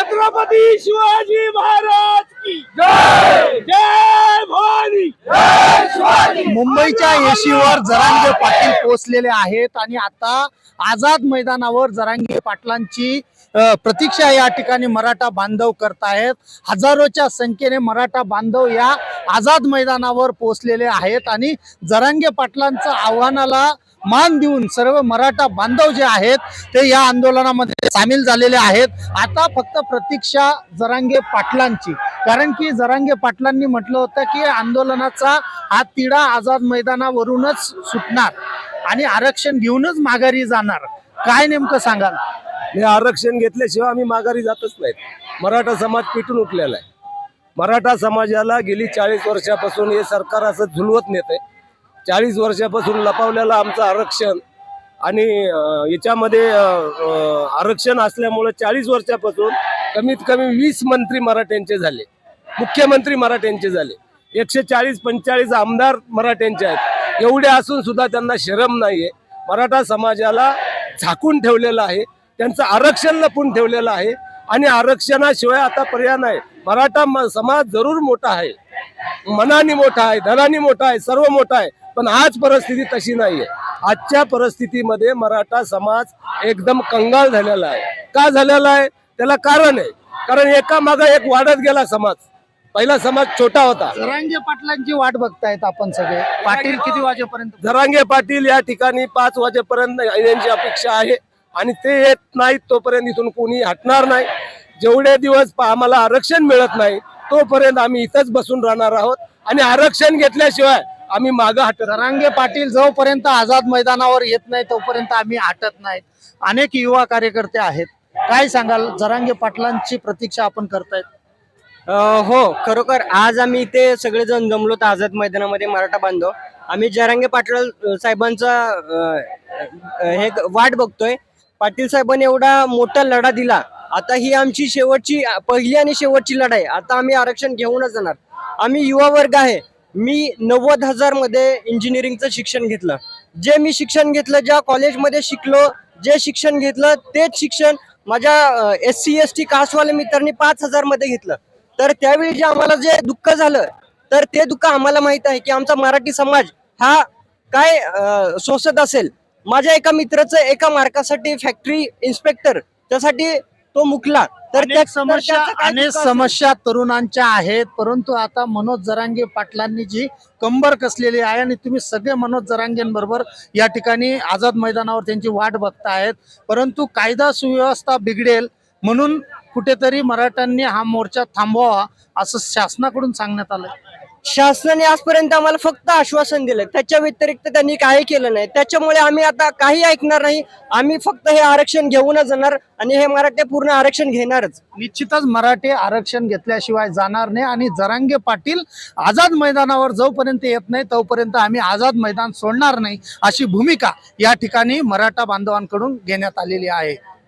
छत्रपती शिवाजी महाराज की जय! जय भवानी! मुंबईच्या येशीवर जरांगे पाटील पोहोचलेले आहेत आणि आता आझाद मैदानावर जरांगे पाटलांची प्रतीक्षा या ठिकाणी मराठा बांधव करतायत हजारोच्या संख्येने मराठा बांधव या आझाद मैदानावर पोहोचलेले आहेत आणि जरांगे पाटलांचा आव्हानाला मान देऊन सर्व मराठा बांधव जे आहेत ते या आंदोलनामध्ये सामील झालेले आहेत. आता फक्त प्रतीक्षा जरांगे पाटलांची. कारण की जरांगे पाटलांनी म्हटलं होतं की आंदोलनाचा हा तिढा आझाद मैदानावरूनच सुटणार आणि आरक्षण घेऊनच माघारी जाणार. काय नेमकं सांगाल? हे आरक्षण घेतल्याशिवाय आम्ही माघारी जातच नाहीत. मराठा समाज पिटून उठलेला आहे. मराठा समाजाला गेली चाळीस वर्षापासून हे सरकार असं झुलवत नेत आहे चाळीस वर्षापासून लपवलेलं आमचं आरक्षण आणि याच्यामध्ये आरक्षण असल्यामुळं चाळीस वर्षापासून कमीत कमी वीस मंत्री मराठ्यांचे झाले. मुख्यमंत्री मराठ्यांचे झाले. एकशे चाळीस पंचेचाळीस आमदार मराठ्यांचे आहेत. एवढे असून सुद्धा त्यांना शरम नाहीये. मराठा समाजाला झाकून ठेवलेलं आहे. त्यांचं आरक्षण लपून ठेवलेलं आहे. आणि आरक्षणाशिवाय आता पर्याय नाही. मराठा म- समाज जरूर मोठा आहे. मनाने मोठा आहे धनाने मोठा आहे सर्व मोठा आहे. पण आज परिस्थिती तशी नाहीये. आजच्या परिस्थितीमध्ये मराठा समाज एकदम कंगाल झालेला आहे. का झालेला आहे? त्याला कारण आहे. कारण एका मागे एक वाढत गेला समाज. पहिला समाज छोटा होता. जरांगे पाटलांची वाट बघतायत आपण सगळे. पाटील किती वाजेपर्यंत? जरांगे पाटील या ठिकाणी पाच वाजेपर्यंत येण्याची अपेक्षा आहे. आणि ते येत नाहीत तोपर्यंत इथून कोणी हटणार नाही. जेवढे दिवस आम्हाला आरक्षण मिळत नाही तोपर्यंत आम्ही इथंच बसून राहणार आहोत. आणि आरक्षण घेतल्याशिवाय आम्ही मागं हटत नाही. जरांगे पाटील जोपर्यंत आझाद मैदानावर येत नाही तोपर्यंत आम्ही हटत नाहीत. अनेक युवा कार्यकर्ते आहेत. काय सांगाल? जरांगे पाटलांची प्रतीक्षा आपण करतायत. अ, हो खरोखर आज आम्ही इथे सगळेजण जमलो तर आझाद मैदानामध्ये मराठा बांधव. आम्ही जरांगे पाटील साहेबांचा अ, अ, हे वाट बघतोय. पाटील साहेबांनी एवढा मोठा लढा दिला. आता ही आमची शेवटची पहिली आणि शेवटची लढाई. आता आम्ही आरक्षण घेऊनच जाणार. आम्ही युवा वर्ग आहे. मी नव्वद हजारमध्ये इंजिनिअरिंगचं शिक्षण घेतलं. जे मी शिक्षण घेतलं ज्या कॉलेजमध्ये शिकलो जे शिक्षण घेतलं तेच शिक्षण माझ्या एस सी एस टी कास्टवाल्या मित्रांनी पाच हजारमध्ये घेतलं. तर त्यावेळी जे आम्हाला जे दुःख झालं तर ते दुःख आम्हाला माहीत आहे की आमचा मराठी समाज हा काय सोसत असेल. माझ्या एका मित्राचं एका मार्कासाठी फॅक्टरी इन्स्पेक्टर त्यासाठी तो मुकला तर त्या- समस्या अनेक? समस्या तरुणांच्या आहेत परंतु आता मनोज जरांगे पाटलांनी जी कंबर कसलेली आहे आणि तुम्ही सगळे मनोज जरांगेंबरोबर या ठिकाणी आझाद मैदानावर त्यांची वाट बघतायत परंतु कायदा सुव्यवस्था बिघडेल म्हणून कुठेतरी मराठ्यांनी हा मोर्चा थांबवावा असं शासनाकडून सांगण्यात आलं शासनाने आजपर्यंत आम्हाला फक्त आश्वासन दिलं. त्याच्या व्यतिरिक्त त्यांनी काही केलं नाही. त्याच्यामुळे आम्ही आता काही ऐकणार नाही. आम्ही फक्त हे आरक्षण घेऊनच जाणार आणि हे मराठे पूर्ण आरक्षण घेणारच. निश्चितच मराठे आरक्षण घेतल्याशिवाय जाणार नाही आणि जरांगे पाटील आझाद मैदानावर जोपर्यंत येत नाही तोपर्यंत आम्ही आझाद मैदान सोडणार नाही अशी भूमिका या ठिकाणी मराठा बांधवांकडून घेण्यात आलेली आहे.